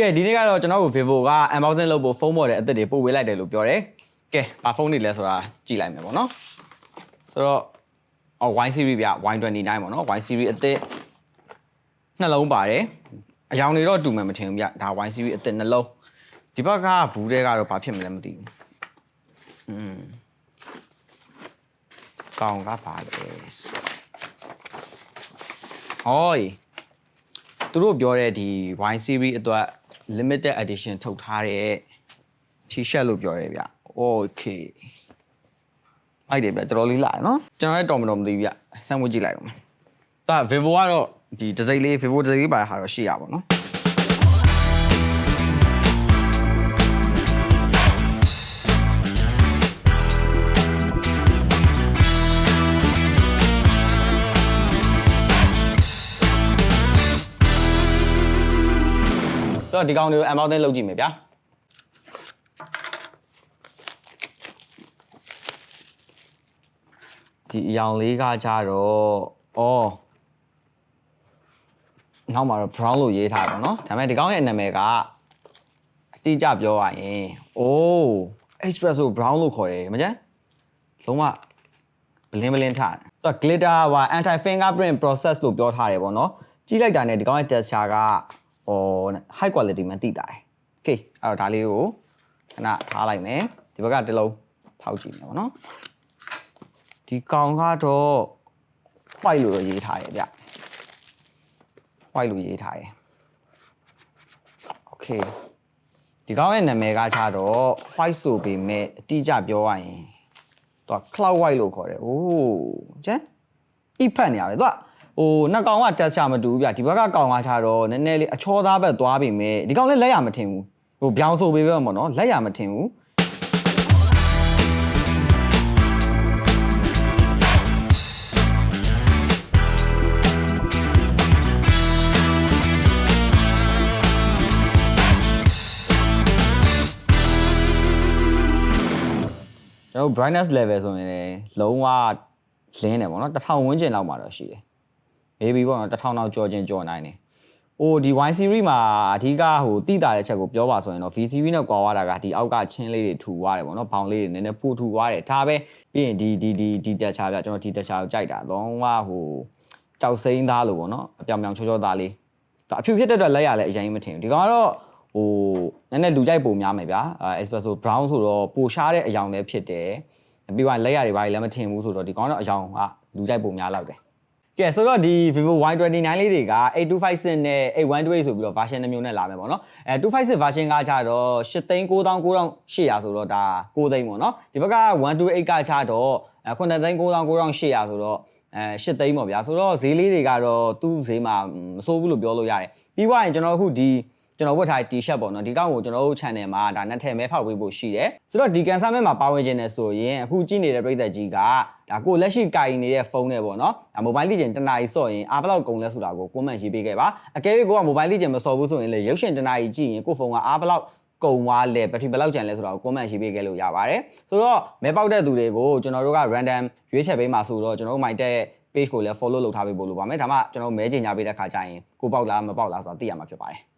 ကဲဒီနေ့ကတော့ကျွန်တော်တို့ Vivo က unboxing လုပ်ဖို့ဖုန်း model အသစ်တွေပို့ဝေးလိုက်တယ်လို့ပြောတယ်ကဲဘာဖုန်းတွေလဲဆိုတာကြည့်လိုက်မယ်ပေါ့နော်ဆိုတော့အော် Y series ဗျ Y29 ပေါ့နော် Y series အသစ်နှလုံးပါတယ်အယောင်တွေတော့တူမယ်မထင်ဘူးဗျဒါ Y series အသစ်နှလုံးဒီဘက်ကဘူးတဲ့ကတော့ဘာဖြစ်မလဲမသိဘူးอืมကောင်ကပါလေဆိုတော့ဟောယသူတို့ပြောတဲ့ဒီ Y series အတွက် limited edition ထုတ်ထားတဲ့ T-shirt လို့ပြောတယ်ဗျ။ Okay ။အဲ့ဒီဗျတော်တော်လေးလာနော်။ကျွန်တော်လည်းတော်မတော်မသိဘူးဗျ။စမ်းဝတ်ကြည့်လိုက်တော့မယ်။ဒါ Vivo ကတော့ဒီဒီဇိုင်းလေး Vivo ဒီဇိုင်းလေးပါဟာတော့ရှိရပါတော့နော်။ တော့ဒီကောင်တွေကို unboxing လုပ်ကြည့်မယ်ဗျာ။ဒီအယောင်လေးကကြတော့အော်နောက်မှာတော့ brown လို့ရေးထားတယ်ပေါ့နော်ဒါပေမဲ့ဒီကောင်ရဲ့နာမည်ကအတိအကျပြောရရင်အိုး espresso brown လို့ခေါ်တယ်မကျန်လုံးဝဘလင်းဘလင်းထားတယ်သူက glitter ဟာ anti fingerprint process လို့ပြောထားတယ်ပေါ့နော်ကြည့်လိုက်တာနဲ့ဒီကောင်ရဲ့ texture က ဟို high quality မှသိတာတယ် okay အဲ့တော့ဒါလေးကိုခဏထားလိုက်မယ်ဒီဘက်ကတစ်လုံးဖောက်ကြည့်မယ်ပေါ့နော်ဒီကောင်ကတော့ white လို့ရေးထားတယ်ဗျ white လို့ရေးထားတယ် okay ဒီကောင်ရဲ့နာမည်ကခြားတော့ white ဆိုပေမဲ့အတိအကျပြောရရင်သူက cloud white လို့ခေါ်တယ်။အိုးကျန်အိဖတ်နေရတယ်သူက ဟိုနှစ်ကောင်ကတက်ချမတူဘူးဗျဒီဘက်ကကောင်ကခြားတော့နည်းနည်းလေးအချောသားဘက်သွားပေမဲ့ဒီကောင်လည်းလက်ရမထင်ဘူးဟိုပြောင်းဆိုပေပဲပေါ့နော်လက်ရမထင်ဘူးကျွန်တော်တို့ brightness level ဆိုရင်လည်းလုံးဝလင်းတယ်ပေါ့နော်1000ဝန်းကျင်လောက်မှာတော့ရှိတယ် maybe ပေါ့နော်1000လောက်ကြော်ချင်းကြော်နိုင်တယ်ဟိုဒီ Y series မှာအဓိကဟိုတိတာတဲ့ချက်ကိုပြောပါဆိုရင်တော့ V series နဲ့ကွာသွားတာကဒီအောက်ကချင်းလေးတွေထူသွားတယ်ပေါ့နော်ဘောင်လေးတွေနည်းနည်းပိုထူသွားတယ်ဒါပဲပြီးရင်ဒီဒီဒီဒီတက်ချာပြကျွန်တော်ဒီတက်ချာကိုကြိုက်တာလုံးဝဟိုကြောက်စိမ့်သားလို့ပေါ့နော်အပြောင်ပြောင်ချောချောသားလေးဒါအဖြူဖြစ်တဲ့အတွက်လက်ရလည်းအရင်မထင်ဘူးဒီကောင်ကတော့ဟိုနည်းနည်းလူကြိုက်ပုံများမယ်ဗျာအဲ espresso brown ဆိုတော့ပိုရှားတဲ့အယောင်လည်းဖြစ်တယ်ပြီးတော့လက်ရတွေဘာတွေလည်းမထင်ဘူးဆိုတော့ဒီကောင်တော့အယောင်ကလူကြိုက်ပုံများလောက်တယ် ကဲဆိုတော့ဒီ Vivo Y29 လေးတွေက8256နဲ့818ဆိုပြီးတော့ version တစ်မျိုးနဲ့လာမယ်ပေါ့နော်အဲ256 version ကကြတော့8,900,800ဆိုတော့ဒါ6သိန်းပေါ့နော်ဒီဘက်က128ကကြတော့9,900,800ဆိုတော့အဲ8သိန်းပေါ့ဗျာဆိုတော့ဈေးလေးတွေကတော့သူ့ဈေးမှာမစိုးဘူးလို့ပြောလို့ရတယ်ပြီးွားရင်ကျွန်တော်အခုဒီ ကျွန်တော်ဝတ်ထားတဲ့ T-shirt ပေါ့နော်ဒီကောက်ကိုကျွန်တော်တို့ channel မှာဒါနဲ့ထည့်မဲဖောက်ပေးဖို့ရှိတယ်ဆိုတော့ဒီကန်ဆာမဲမှာပါဝင်ခြင်းနဲ့ဆိုရင်အခုကြည့်နေတဲ့ပရိသတ်ကြီးကဒါကိုလက်ရှိကင်နေတဲ့ဖုန်းနဲ့ပေါ့နော်ဒါ mobile legend တနားရီစော့ရင်အားဘလောက်ကုန်လဲဆိုတာကို comment ရေးပေးခဲ့ပါအကယ်၍ကိုက mobile legend မစော်ဘူးဆိုရင်လေရုပ်ရှင်တနားရီကြည့်ရင်ကိုဖုန်းကအားဘလောက်ကုံသွားလဲဘက်ထရီဘယ်လောက်ကျန်လဲဆိုတာကို comment ရေးပေးခဲ့လို့ရပါတယ်ဆိုတော့မဲပေါက်တဲ့သူတွေကိုကျွန်တော်တို့က random ရွေးချယ်ပေးမှာဆိုတော့ကျွန်တော်တို့မိုက်တဲ့ page ကိုလည်း follow လုပ်ထားပေးဖို့လိုပါမယ်ဒါမှကျွန်တော်တို့မဲချင်ကြပေးတဲ့ခါကျရင်ကိုပေါက်လားမပေါက်လားဆိုတာသိရမှာဖြစ်ပါတယ်